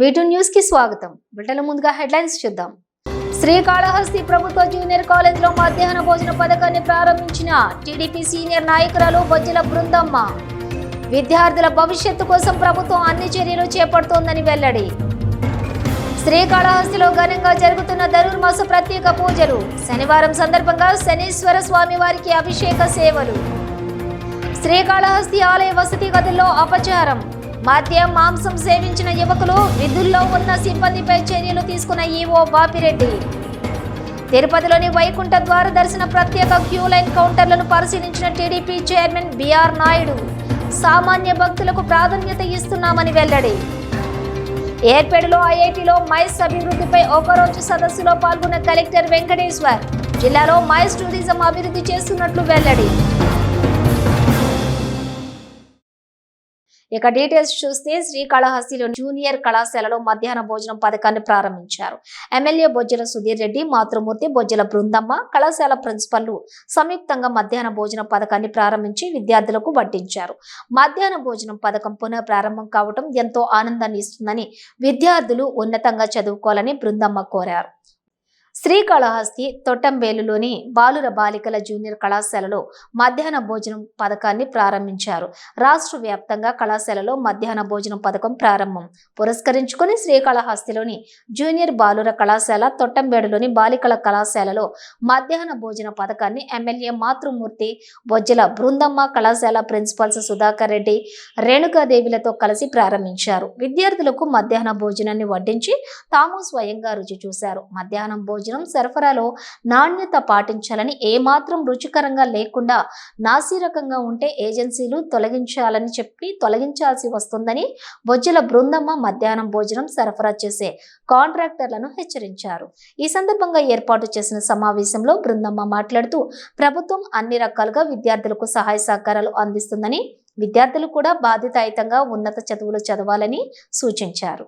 వీటు న్యూస్కి స్వాగతం. బ్రిటన్ ముందుగా హెడ్లైన్స్ చూద్దాం. శ్రీకాళహస్తి ప్రభుత్వ జూనియర్ కాలేజీలో మధ్యాహ్న భోజన పథకాన్ని ప్రారంభించిన టీడీపీ సీనియర్ నాయకురాలు బొజ్జల బృందమ్మ. విద్యార్థుల భవిష్యత్తు కోసం ప్రభుత్వం అన్ని చర్యలు చేపడుతోందని వెల్లడి. శ్రీకాళహస్తిలో ఘనంగా జరుగుతున్న ధనుర్మాస ప్రత్యేక పూజలు. శనివారం సందర్భంగా శనీశ్వర స్వామి వారికి అభిషేక సేవలు. శ్రీకాళహస్తి ఆలయ వసతి గదుల్లో అపచారం. మద్యం మాంసం సేవించిన యువకులు విధుల్లో ఉన్న సిబ్బందిపై చర్యలు తీసుకున్న ఈవో బాపిరెడ్డి. తిరుపతిలోని వైకుంఠ ద్వార దర్శన ప్రత్యేక క్యూ లైన్ కౌంటర్లను పరిశీలించిన టీడీపీ చైర్మన్ బిఆర్ నాయుడు సామాన్య భక్తులకు ప్రాధాన్యత ఇస్తున్నామని వెల్లడి. ఏర్పేడులో ఐఐటిలో మైస్ అభివృద్ధిపై ఒకరోజు సదస్సులో పాల్గొన్న కలెక్టర్ వెంకటేశ్వర్ జిల్లాలో మైస్ టూరిజం అభివృద్ధి చేస్తున్నట్లు వెల్లడి. ఇక డీటెయిల్స్ చూస్తే శ్రీకాళహస్తిలో జూనియర్ కళాశాలలో మధ్యాహ్న భోజనం పథకాన్ని ప్రారంభించారు. ఎమ్మెల్యే బొజ్జల సుధీర్ రెడ్డి మాతృమూర్తి బొజ్జల బృందమ్మ కళాశాల ప్రిన్సిపల్ సంయుక్తంగా మధ్యాహ్న భోజన పథకాన్ని ప్రారంభించి విద్యార్థులకు వడ్డించారు. మధ్యాహ్న భోజనం పథకం పునః ప్రారంభం కావడం ఎంతో ఆనందాన్ని ఇస్తుందని విద్యార్థులు ఉన్నతంగా చదువుకోవాలని బృందమ్మ కోరారు. శ్రీకాళహస్తి తొట్టంబేలులోని బాలుర బాలికల జూనియర్ కళాశాలలో మధ్యాహ్న భోజనం పథకాన్ని ప్రారంభించారు. రాష్ట్ర వ్యాప్తంగా కళాశాలలో మధ్యాహ్న భోజనం పథకం ప్రారంభం. పురస్కరించుకొని శ్రీకాళహస్తిలోని జూనియర్ బాలుర కళాశాల తొట్టంబేడులోని బాలికల కళాశాలలో మధ్యాహ్న భోజన పథకాన్ని ఎమ్మెల్యే మాతృమూర్తి బొజ్జల బృందమ్మ కళాశాల ప్రిన్సిపల్స్ సుధాకర్ రెడ్డి రేణుకాదేవిలతో కలిసి ప్రారంభించారు. విద్యార్థులకు మధ్యాహ్న భోజనాన్ని వడ్డించి తాము స్వయంగా రుచి చూశారు. మధ్యాహ్నం భోజనం సరఫరాలో నాణ్యత పాటించాలని ఏమాత్రం రుచికరంగా లేకుండా నాసిరకంగా ఉంటే ఏజెన్సీలు తొలగించాలని చెప్పి తొలగించాల్సి వస్తుందని బొజ్జల బృందమ్మ మధ్యాహ్నం భోజనం సరఫరా చేసే కాంట్రాక్టర్లను హెచ్చరించారు. ఈ సందర్భంగా ఏర్పాటు చేసిన సమావేశంలో బృందమ్మ మాట్లాడుతూ ప్రభుత్వం అన్ని రకాలుగా విద్యార్థులకు సహాయ సహకారాలు అందిస్తుందని విద్యార్థులు కూడా బాధ్యతాయుతంగా ఉన్నత చదువులు చదవాలని సూచించారు.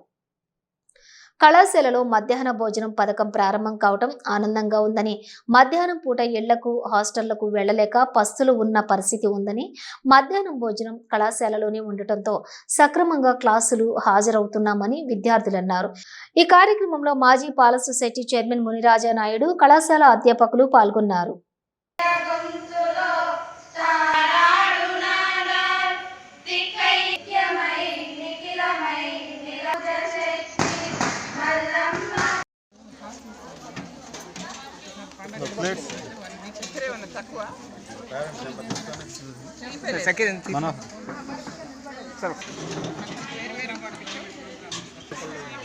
కళాశాలలో మధ్యాహ్న భోజనం పథకం ప్రారంభం కావటం ఆనందంగా ఉందని మధ్యాహ్నం పూట ఇళ్ళకు హాస్టళ్ళకు వెళ్ళలేక పస్తులు ఉన్న పరిస్థితి ఉందని మధ్యాహ్నం భోజనం కళాశాలలోనే ఉండటంతో సక్రమంగా క్లాసులు హాజరవుతున్నామని విద్యార్థులు అన్నారు. ఈ కార్యక్రమంలో మాజీ పాల సొసైటీ చైర్మన్ మునిరాజా నాయుడు కళాశాల అధ్యాపకులు పాల్గొన్నారు.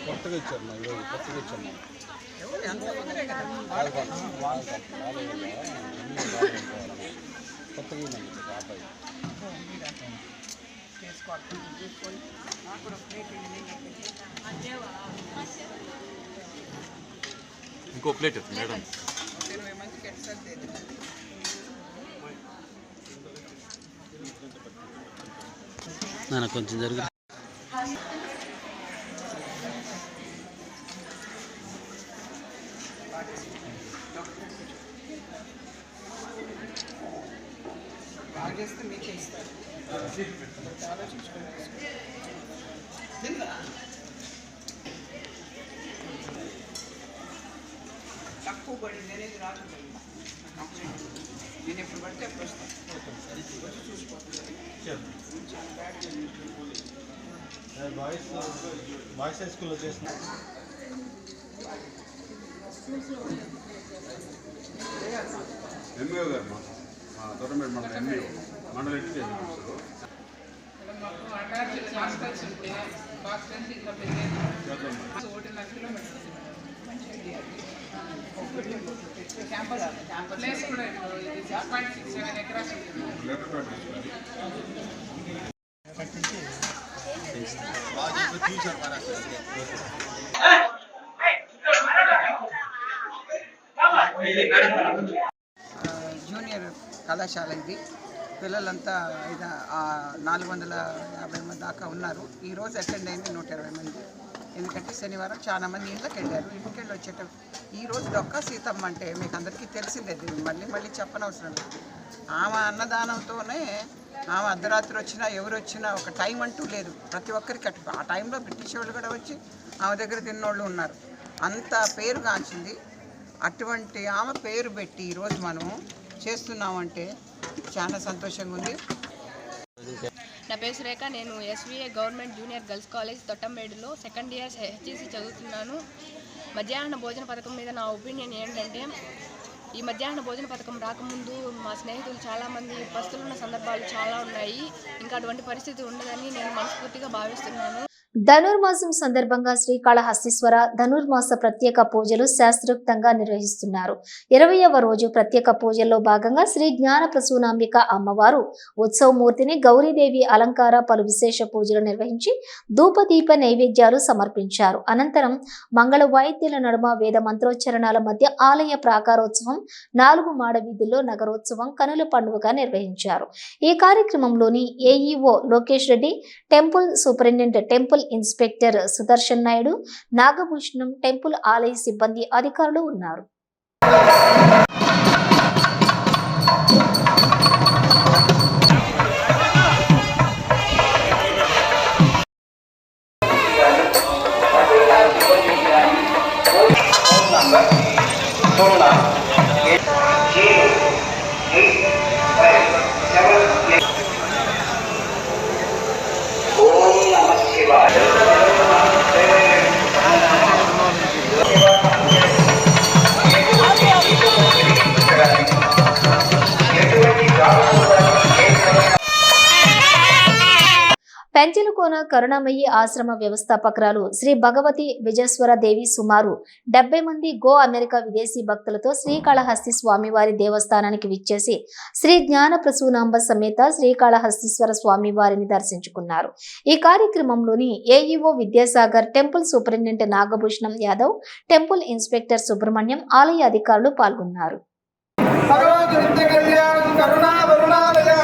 కొత్తగా ఇచ్చారు మా ఈరోజు కొత్తగా ఇచ్చారు కొత్తగా ఇవ్వండి ఇంకో ప్లేట్ మేడం. నాన్న కొంచెం జరుగు. తక్కువ పడింది అనేది నేను ఎప్పుడు పడితే అప్పుడు వస్తాను బాయ్స్ బాయ్స్ హై స్కూల్లో చేసిన ఎంఈఓ గారు మా మా తొట్టమేడు మండలం మండల ఎడ్యుకేషన్ ఆఫీసర్ ఒకటిన్నర కిలోమీటర్స్ మంచి ఐడియా జూనియర్ కళాశాల ఇది. పిల్లలంతా నాలుగు వందల యాభై మంది దాకా ఉన్నారు. ఈరోజు అటెండ్ అయింది నూట ఇరవై మంది. ఎందుకంటే శనివారం చాలా మంది ఇంట్లోకి వెళ్ళారు. ఇంటికి వెళ్ళి వచ్చేటప్పుడు ఈ రోజు డొక్కా సీతమ్మ అంటే మీకు అందరికీ తెలిసిందే దీన్ని. మళ్ళీ మళ్ళీ చెప్పనవసరం లేదు. ఆమె అన్నదానంతోనే ఆమె అర్ధరాత్రి వచ్చినా ఎవరు వచ్చినా ఒక టైం అంటూ లేదు. ప్రతి ఒక్కరికి అటు ఆ టైంలో బ్రిటిష్ వాళ్ళు కూడా వచ్చి ఆమె దగ్గర తిన్నోళ్ళు ఉన్నారు. అంత పేరుగాంచింది అటువంటి ఆమె పేరు పెట్టి ఈరోజు మనం చేస్తున్నామంటే చాలా సంతోషంగా ఉంది. నా పేరు సురేఖ నేను SVA government junior girls college తొట్టంబేడులో second year HEC చదువుతున్నాను. మధ్యాహ్న భోజన పథకం మీద నా ఒపీనియన్ ఏంటంటే ఈ మధ్యాహ్న భోజన పథకం రాకముందు మా స్నేహితులు చాలామంది పస్తులున్న సందర్భాలు చాలా ఉన్నాయి. ఇంకా అటువంటి పరిస్థితి ఉండదని నేను మనస్ఫూర్తిగా భావిస్తున్నాను. ధనుర్మాసం సందర్భంగా శ్రీకాళహస్తీశ్వర ధనుర్మాస ప్రత్యేక పూజలు శాస్త్రోక్తంగా నిర్వహిస్తున్నారు. ఇరవయవ రోజు ప్రత్యేక పూజల్లో భాగంగా శ్రీ జ్ఞాన ప్రసూనాంబిక అమ్మవారు ఉత్సవమూర్తిని గౌరీదేవి అలంకార పలు విశేష పూజలు నిర్వహించి ధూపదీప నైవేద్యాలు సమర్పించారు. అనంతరం మంగళ వాయిద్యాల నడుమ వేద మంత్రోచ్చరణాల మధ్య ఆలయ ప్రాకారోత్సవం నాలుగు మాడ వీధుల్లో నగరోత్సవం కనుల పండుగగా నిర్వహించారు. ఈ కార్యక్రమంలోని AEO Lokesh Reddy temple superintendent temple inspector Sudarshan Naidu Nagabhushanam temple ఆలయ సిబ్బంది అధికారులు ఉన్నారు. పెంచలకోన కరుణామయ్యి ఆశ్రమ వ్యవస్థాపకురాలు శ్రీ భగవతి విజయస్వర దేవి సుమారు డెబ్బై మంది గో అమెరికా విదేశీ భక్తులతో శ్రీకాళహస్తి స్వామివారి దేవస్థానానికి విచ్చేసి శ్రీ జ్ఞాన ప్రసూనాంబ సమేత శ్రీకాళహస్తీశ్వర స్వామివారిని దర్శించుకున్నారు. ఈ కార్యక్రమంలోని AEO Vidyasagar temple superintendent Nagabhushanam Yadav temple inspector Subrahmanyam ఆలయ అధికారులు పాల్గొన్నారు. కరుణా వరుణాలయ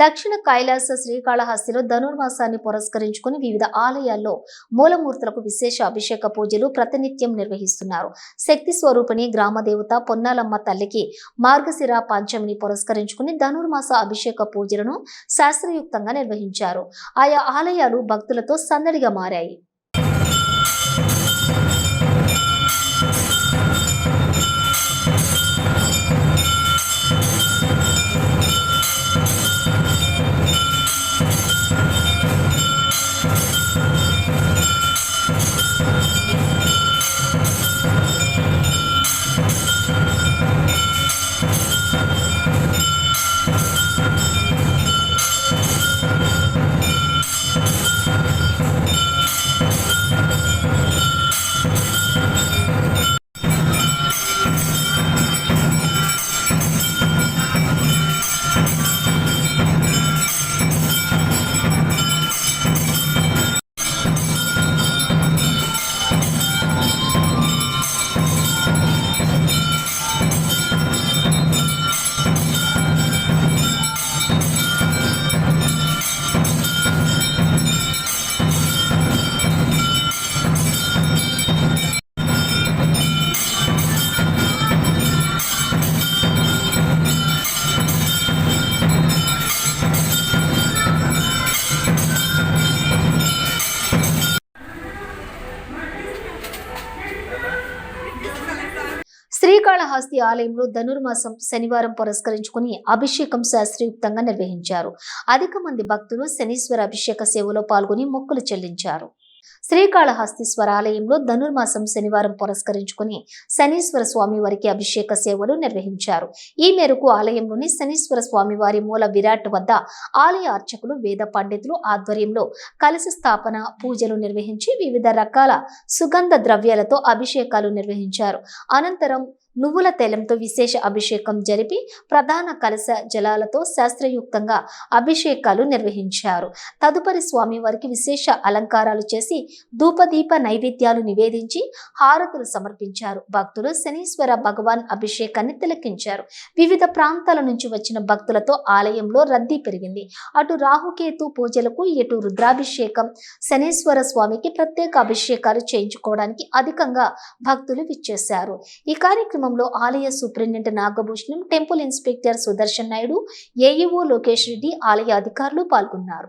దక్షిణ కైలాస శ్రీకాళహస్తిలో ధనుర్మాసాన్ని పురస్కరించుకుని వివిధ ఆలయాల్లో మూలమూర్తులకు విశేష అభిషేక పూజలు ప్రతినిత్యం నిర్వహిస్తున్నారు. శక్తి స్వరూపిణి గ్రామదేవత పొన్నాలమ్మ తల్లికి మార్గశిర పంచమిని పురస్కరించుకుని ధనుర్మాస అభిషేక పూజలను శాస్త్రయుక్తంగా నిర్వహించారు. ఆయా ఆలయాలు భక్తులతో సందడిగా మారాయి. ఆలయంలో ధనుర్మాసం శనివారం పురస్కరించుకుని అభిషేకం శాస్త్రయుక్తంగా నిర్వహించారు. అధిక మంది భక్తులు శనీశ్వర అభిషేక సేవలో పాల్గొని మొక్కులు చెల్లించారు. శ్రీకాళహస్తీశ్వర ఆలయంలో ధనుర్మాసం శనివారం పురస్కరించుకుని శనీశ్వర స్వామి వారికి అభిషేక సేవలు నిర్వహించారు. ఈ మేరకు ఆలయంలోని శనీశ్వర స్వామి వారి మూల విరాట్ వద్ద ఆలయ అర్చకులు వేద పండితులు ఆధ్వర్యంలో కలిసి స్థాపన పూజలు నిర్వహించి వివిధ రకాల సుగంధ ద్రవ్యాలతో అభిషేకాలు నిర్వహించారు. అనంతరం నువ్వుల తైలంతో విశేష అభిషేకం జరిపి ప్రధాన కలశ జలాలతో శాస్త్రయుక్తంగా అభిషేకాలు నిర్వహించారు. తదుపరి స్వామివారికి విశేష అలంకారాలు చేసి ధూపదీప నైవేద్యాలు నివేదించి హారతులు సమర్పించారు. భక్తులు శనీశ్వర భగవాన్ అభిషేకాన్ని తిలకించారు. వివిధ ప్రాంతాల నుంచి వచ్చిన భక్తులతో ఆలయంలో రద్దీ పెరిగింది. అటు రాహుకేతు పూజలకు ఇటు రుద్రాభిషేకం శనీశ్వర స్వామికి ప్రత్యేక అభిషేకాలు చేయించుకోవడానికి అధికంగా భక్తులు విచ్చేశారు. ఈ కార్యక్రమం కార్యక్రమంలో ఆలయ superintendent Nagabhushanam temple inspector Sudarshan Naidu AEO Lokesh Reddy ఆలయ అధికారులు పాల్గొన్నారు.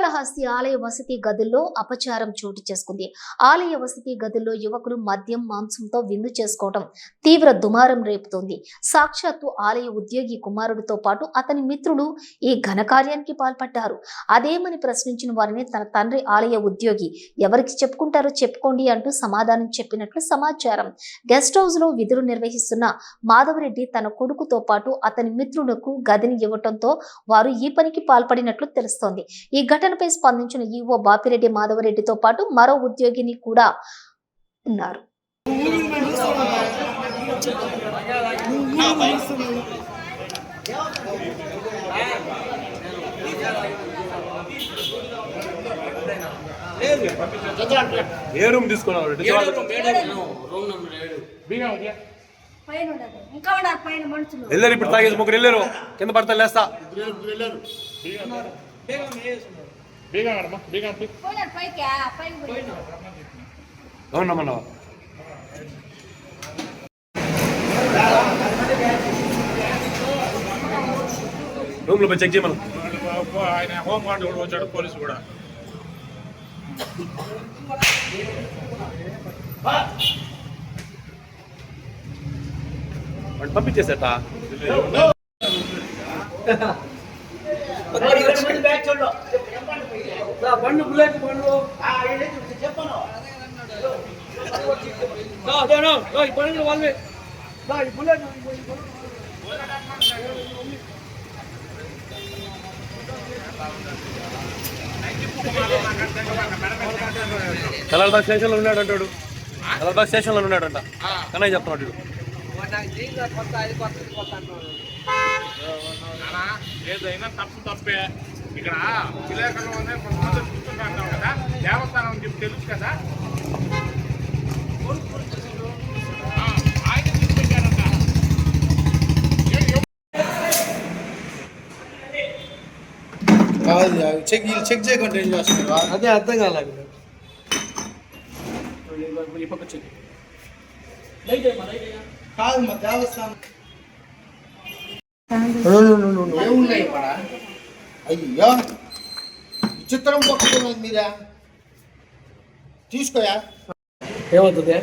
శ్రీకాళహస్తి ఆలయ వసతి గదుల్లో అపచారం చోటు చేసుకుంది. ఆలయ వసతి గదుల్లో యువకులు మద్యం మాంసంతో విందు చేసుకోవడం తీవ్ర దుమారం రేపుతోంది. సాక్షాత్తు ఆలయ ఉద్యోగి కుమారుడితో పాటు అతని మిత్రులు ఈ ఘనకార్యానికి పాల్పడ్డారు. అదేమని ప్రశ్నించిన వారిని తన తండ్రి ఆలయ ఉద్యోగి ఎవరికి చెప్పుకుంటారో చెప్పుకోండి అంటూ సమాధానం చెప్పినట్లు సమాచారం. గెస్ట్ హౌస్లో విధులు నిర్వహిస్తున్న మాధవరెడ్డి తన కొడుకుతో పాటు అతని మిత్రులకు గదిని ఇవ్వటంతో వారు ఈ పనికి పాల్పడినట్లు తెలుస్తోంది. ఈ ఘటన ఘటనపై స్పందించిన ఈవో బాపిరెడ్డి మాధవరెడ్డితో పాటు మరో ఉద్యోగిని కూడా ఉన్నారు. ఏ రూమ్ తీసుకున్నావు? ఇంకా ఉన్నారు పైన మనుషులు. వెళ్ళారు ఇప్పుడు తాగేసి ముగ్గురు వెళ్ళారు. కింద పడతా లేస్తా. పోయినారు పైకి పైకి పోయినారు అవునమ్మా రూమ్ లో పోయి చెక్ చేయమను ఆయన హోమ్ గార్డ్ కూడా వచ్చాడు పోలీసు కూడా వాడు పంపించేసేట కలర్బాగ్ స్టేషన్లో ఉన్నాడు అంటాడు. కలర్బాగ్ స్టేషన్లో ఉన్నాడంట కన్నయ్య చెప్తున్నాడు ఏదైనా తప్పు తప్పే. ఇక్కడ విలేకరులు ఉన్నాయి, కొంతమంది కూర్చుంటాం కదా. దేవస్థానం అని చెప్పి తెలుసు కదా. ఆ, ఆయన తీసుకొచ్చారంట. చెక్ చెక్ చేయకుండా ఏం చేస్తున్నారు? అదే అర్థం కాలేదు. కాదు మా దేవస్థానం. అయ్యో చిత్రం పట్టుకున్నది మీరా తీసుకోయా? ఏమవుతుంది?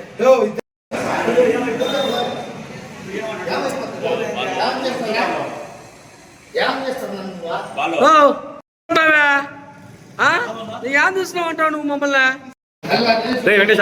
ఏం చూసినావు అంటావు నువ్వు మమ్మల్ని? వెంకటేశ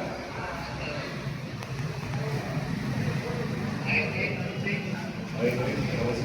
ఏం చేయదు కదా? చూడమలే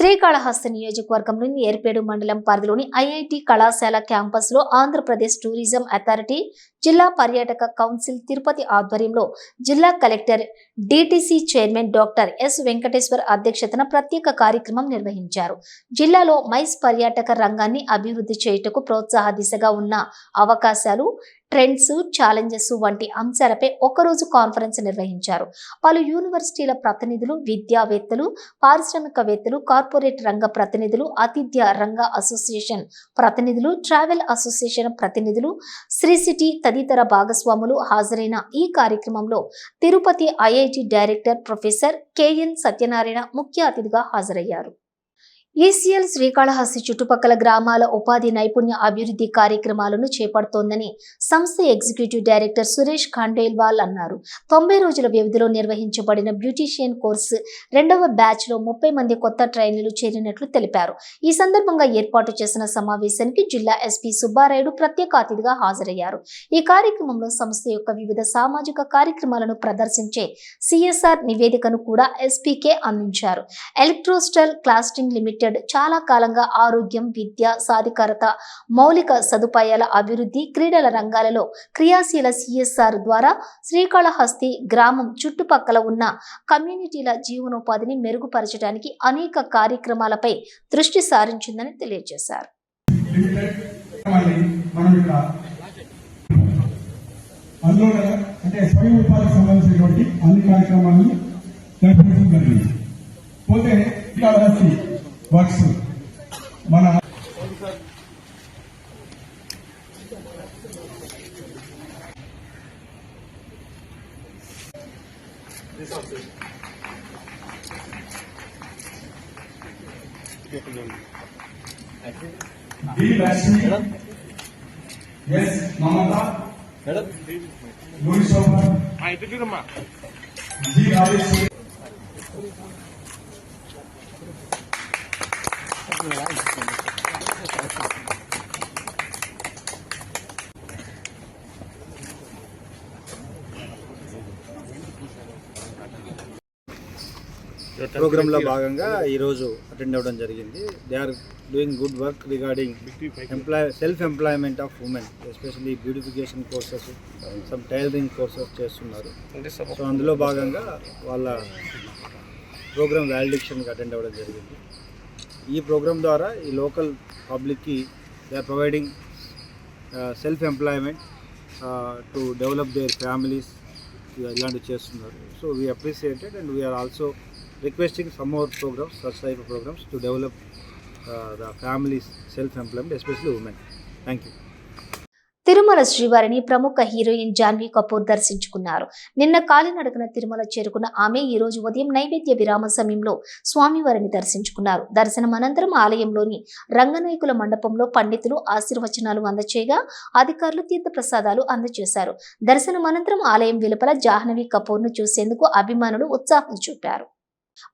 శ్రీకాళహస్తి నియోజకవర్గంలోని ఏర్పేడు మండలం పరిధిలోని ఐఐటి కళాశాల క్యాంపస్లో ఆంధ్రప్రదేశ్ టూరిజం అథారిటీ జిల్లా పర్యాటక కౌన్సిల్ తిరుపతి ఆధ్వర్యంలో జిల్లా collector DTC chairman doctor S Venkateshwar అధ్యక్షతన ప్రత్యేక కార్యక్రమం నిర్వహించారు. జిల్లాలో మైస్ పర్యాటక రంగాన్ని అభివృద్ధి చేయుటకు ప్రోత్సాహ దిశగా ఉన్న అవకాశాలు ట్రెండ్స్ ఛాలెంజెస్ వంటి అంశాలపై ఒకరోజు కాన్ఫరెన్స్ నిర్వహించారు. పలు యూనివర్సిటీల ప్రతినిధులు విద్యావేత్తలు పారిశ్రామికవేత్తలు కార్పొరేట్ రంగ ప్రతినిధులు ఆతిథ్య రంగ అసోసియేషన్ ప్రతినిధులు ట్రావెల్ అసోసియేషన్ ప్రతినిధులు శ్రీ సిటీ తదితర భాగస్వాములు హాజరైన ఈ కార్యక్రమంలో Tirupati IIT director professor KN Satyanarayana ముఖ్య అతిథిగా హాజరయ్యారు. ఈసీఎల్ శ్రీకాళహస్తి చుట్టుపక్కల గ్రామాల ఉపాధి నైపుణ్య అభివృద్ధి కార్యక్రమాలను చేపడుతోందని సంస్థ ఎగ్జిక్యూటివ్ డైరెక్టర్ సురేష్ ఖండేల్వాల్ అన్నారు. తొంభై రోజుల వ్యవధిలో నిర్వహించబడిన బ్యూటీషియన్ కోర్సు రెండవ బ్యాచ్లో ముప్పై మంది కొత్త ట్రైనీలు చేరినట్లు తెలిపారు. ఈ సందర్భంగా ఏర్పాటు చేసిన సమావేశానికి జిల్లా ఎస్పీ సుబ్బారాయుడు ప్రత్యేక అతిథిగా హాజరయ్యారు. ఈ కార్యక్రమంలో సంస్థ యొక్క వివిధ సామాజిక కార్యక్రమాలను ప్రదర్శించే సిఎస్ఆర్ నివేదికను కూడా ఎస్పీకే అందించారు. ఎలక్ట్రోస్టల్ క్లాస్టింగ్ లిమిటెడ్ చాలా కాలంగా ఆరోగ్యం విద్య సాధికారత మౌలిక సదుపాయాల అభివృద్ధి క్రీడల రంగాలలో క్రియాశీల సిఎస్ఆర్ ద్వారా శ్రీకాళహస్తి గ్రామం చుట్టుపక్కల ఉన్న కమ్యూనిటీల జీవనోపాధిని మెరుగుపరచడానికి అనేక కార్యక్రమాలపై దృష్టి సారించిందని తెలియజేశారు. అంటే స్వయం ఉపాధికి సంబంధించినటువంటి అన్ని కార్యక్రమాలను జరిపించడం జరిగింది. పోతే వర్క్స్. మన డి లక్ష్మి ఎస్ మమత. గురుశోభ మా ఇంటికి రమ్మా జి రాజేశ్వరి ప్రోగ్రాంలో భాగంగా ఈరోజు అటెండ్ అవ్వడం జరిగింది. They are doing good work regarding employ self employment of women especially beautification courses some tailoring courses చేస్తున్నారు. సో అందులో భాగంగా వాళ్ళ ప్రోగ్రామ్ వ్యాలిడిక్షన్కి అటెండ్ అవ్వడం జరిగింది. ఈ ప్రోగ్రామ్ ద్వారా ఈ లోకల్ పబ్లిక్కి they are providing self employment to develop their families ఇలాంటివి చేస్తున్నారు. So we appreciated and we are also requesting some more programmes such type of programmes to develop the families self employment especially women thank you Tirumala శ్రీవారిని ప్రముఖ heroine Janhvi Kapoor దర్శించుకున్నారు. నిన్న కాలినడకన తిరుమల చేరుకున్న ఆమె ఈ రోజు ఉదయం నైవేద్య విరామ సమయంలో స్వామివారిని దర్శించుకున్నారు. దర్శనం అనంతరం ఆలయంలోని రంగనాయకుల మండపంలో పండితులు ఆశీర్వచనాలు అందచేయగా అధికారులు తీర్థప్రసాదాలు అందజేశారు దర్శనం అనంతరం ఆలయం వెలుపల జాహ్నవి కపూర్ను చూసేందుకు అభిమానులు ఉత్సాహం చూపారు.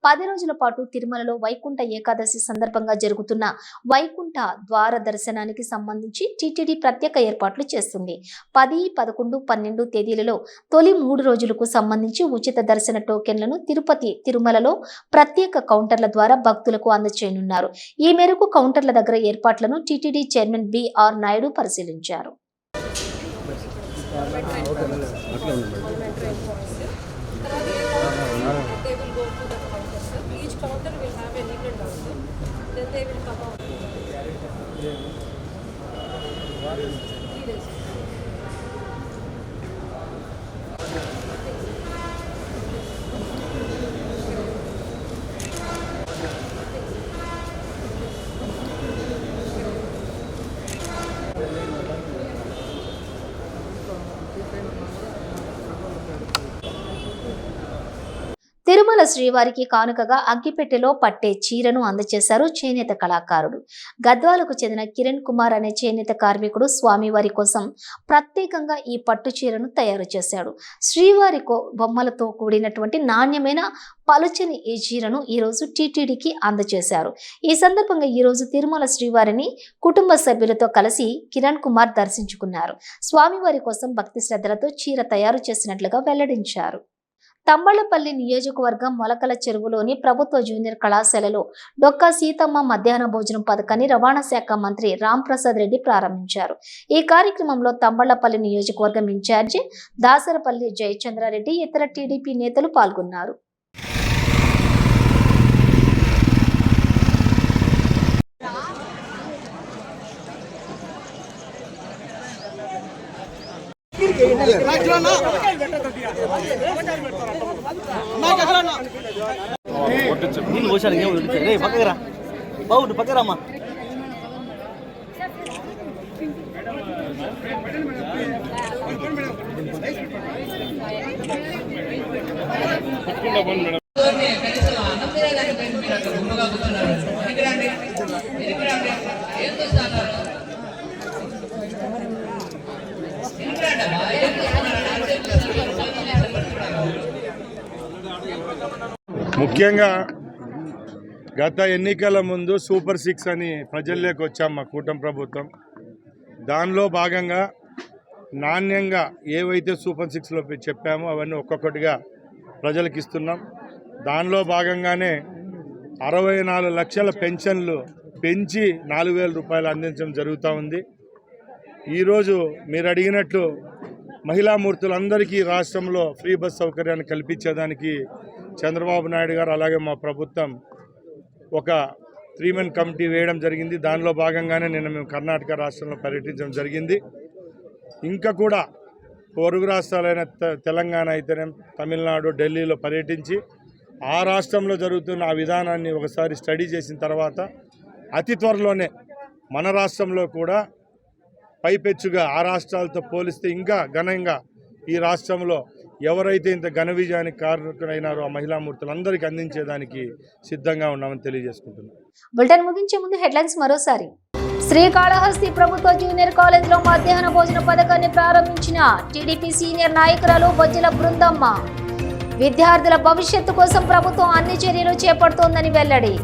పది రోజుల పాటు తిరుమలలో వైకుంఠ ఏకాదశి సందర్భంగా జరుగుతున్న వైకుంఠ ద్వార దర్శనానికి సంబంధించి టీటీడీ ప్రత్యేక ఏర్పాట్లు చేస్తుంది. పది పదకొండు పన్నెండు తేదీలలో తొలి మూడు రోజులకు సంబంధించి ఉచిత దర్శన టోకెన్లను తిరుపతి తిరుమలలో ప్రత్యేక కౌంటర్ల ద్వారా భక్తులకు అందచేయనున్నారు. ఈ మేరకు కౌంటర్ల దగ్గర ఏర్పాట్లను టీటీడీ చైర్మన్ బిఆర్ నాయుడు పరిశీలించారు. తిరుమల శ్రీవారికి కానుకగా అగ్గిపెట్టెలో పట్టే చీరను అందజేశారు చేనేత కళాకారుడు. గద్వాలకు చెందిన కిరణ్ కుమార్ అనే చేనేత కార్మికుడు స్వామివారి కోసం ప్రత్యేకంగా ఈ పట్టు చీరను తయారు చేశాడు. శ్రీవారి కో- బొమ్మలతో కూడినటువంటి నాణ్యమైన పలుచని ఈ చీరను ఈరోజు టీటీడీకి అందజేశారు ఈ సందర్భంగా ఈరోజు తిరుమల శ్రీవారిని కుటుంబ సభ్యులతో కలిసి కిరణ్ కుమార్ దర్శించుకున్నారు. స్వామివారి కోసం భక్తి శ్రద్ధలతో చీర తయారు చేసినట్లుగా వెల్లడించారు. తంబళ్ళపల్లి నియోజకవర్గం మొలకల చెరువులోని ప్రభుత్వ జూనియర్ కళాశాలలో డొక్కా సీతమ్మ మధ్యాహ్న భోజనం పథకాన్ని రవాణా శాఖ మంత్రి రామ్ ప్రసాద్ రెడ్డి ప్రారంభించారు. ఈ కార్యక్రమంలో తంబళ్ళపల్లి నియోజకవర్గం ఇన్ఛార్జి దాసరపల్లి జయచంద్రారెడ్డి ఇతర టీడీపీ నేతలు పాల్గొన్నారు. నీళ్ళు పోసాడు ఏం రే పక్కకి రా బాబు పక్కకి ముఖ్యంగా గత ఎన్నికల ముందు సూపర్ సిక్స్ అని ప్రజల్లోకి వచ్చాం మా కూటమి ప్రభుత్వం. దానిలో భాగంగా నాణ్యంగా ఏవైతే సూపర్ సిక్స్లో చెప్పామో అవన్నీ ఒక్కొక్కటిగా ప్రజలకు ఇస్తున్నాం. దానిలో భాగంగానే అరవై నాలుగు లక్షల పెన్షన్లు పెంచి నాలుగు వేల రూపాయలు అందించడం జరుగుతూ ఉంది. ఈరోజు మీరు అడిగినట్లు మహిళామూర్తులందరికీ రాష్ట్రంలో ఫ్రీ బస్ సౌకర్యాన్ని కల్పించేదానికి చంద్రబాబు నాయుడు గారు అలాగే మా ప్రభుత్వం ఒక త్రీ మెన్ కమిటీ వేయడం జరిగింది. దానిలో భాగంగానే నిన్న మేము కర్ణాటక రాష్ట్రంలో పర్యటించడం జరిగింది. ఇంకా కూడా పొరుగు రాష్ట్రాలైన తె- తెలంగాణ అయితేనే తమిళనాడు ఢిల్లీలో పర్యటించి ఆ రాష్ట్రంలో జరుగుతున్న ఆ విధానాన్ని ఒకసారి స్టడీ చేసిన తర్వాత అతి త్వరలోనే మన రాష్ట్రంలో కూడా పైపెచ్చుగా ఆ రాష్ట్రాలతో పోలిస్తే ఇంకా ఘనంగా ఈ రాష్ట్రంలో ఎవరైతే ఇంత ఘన విజయానికి కారకులైనారో ఆ మహిళామూర్తులందరికీ అందించేదానికి సిద్ధంగా ఉన్నామని తెలియజేసుకుంటున్నాం. బులెటిన్ ముగించే ముందు హెడ్లైన్స్ మరోసారి. శ్రీకాళహస్తి ప్రభుత్వ జూనియర్ కాలేజీలో మధ్యాహ్న భోజన పథకాన్ని ప్రారంభించిన టీడీపీ సీనియర్ నాయకురాలు బొజ్జల బృందమ్మ. విద్యార్థుల భవిష్యత్తు కోసం ప్రభుత్వం అన్ని చర్యలు చేపడుతోందని వెల్లడి.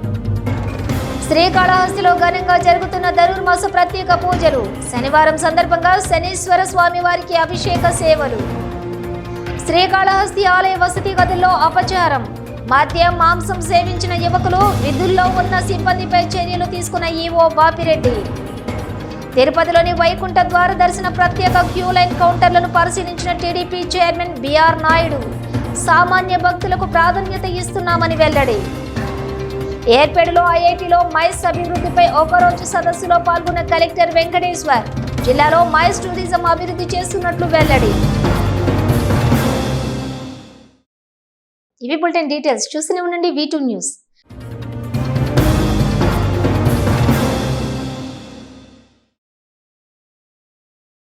శ్రీకాళహస్తిలో ఘనంగా జరుగుతున్న ధనుర్మాస ప్రత్యేక పూజలు. శనివారం సందర్భంగా శనీశ్వర స్వామి వారికి అభిషేక సేవలు. శ్రీకాళహస్తి ఆలయ వసతి గదుల్లో అపచారం. మద్యం మాంసం సేవించిన యువకులు విధుల్లో ఉన్న సిబ్బందిపై చర్యలు తీసుకున్న ఈవో బాపిరెడ్డి. తిరుపతిలోని వైకుంఠ ద్వార దర్శన ప్రత్యేక క్యూ లైన్ కౌంటర్లను పరిశీలించిన టీడీపీ చైర్మన్ బిఆర్ నాయుడు సామాన్య భక్తులకు ప్రాధాన్యత ఇస్తున్నామని వెల్లడి. ఏర్పేడులో ఐఐటిలో మైస్ అభివృద్ధిపై ఒకరోజు సదస్సులో పాల్గొన్న కలెక్టర్ వెంకటేశ్వర్ జిల్లాలో మైస్ టూరిజం అభివృద్ధి చేస్తున్నట్లు వెల్లడి. ఇవి బులెటిన్ డీటెయిల్స్. చూస్తూనే ఉండండి వీ న్యూస్.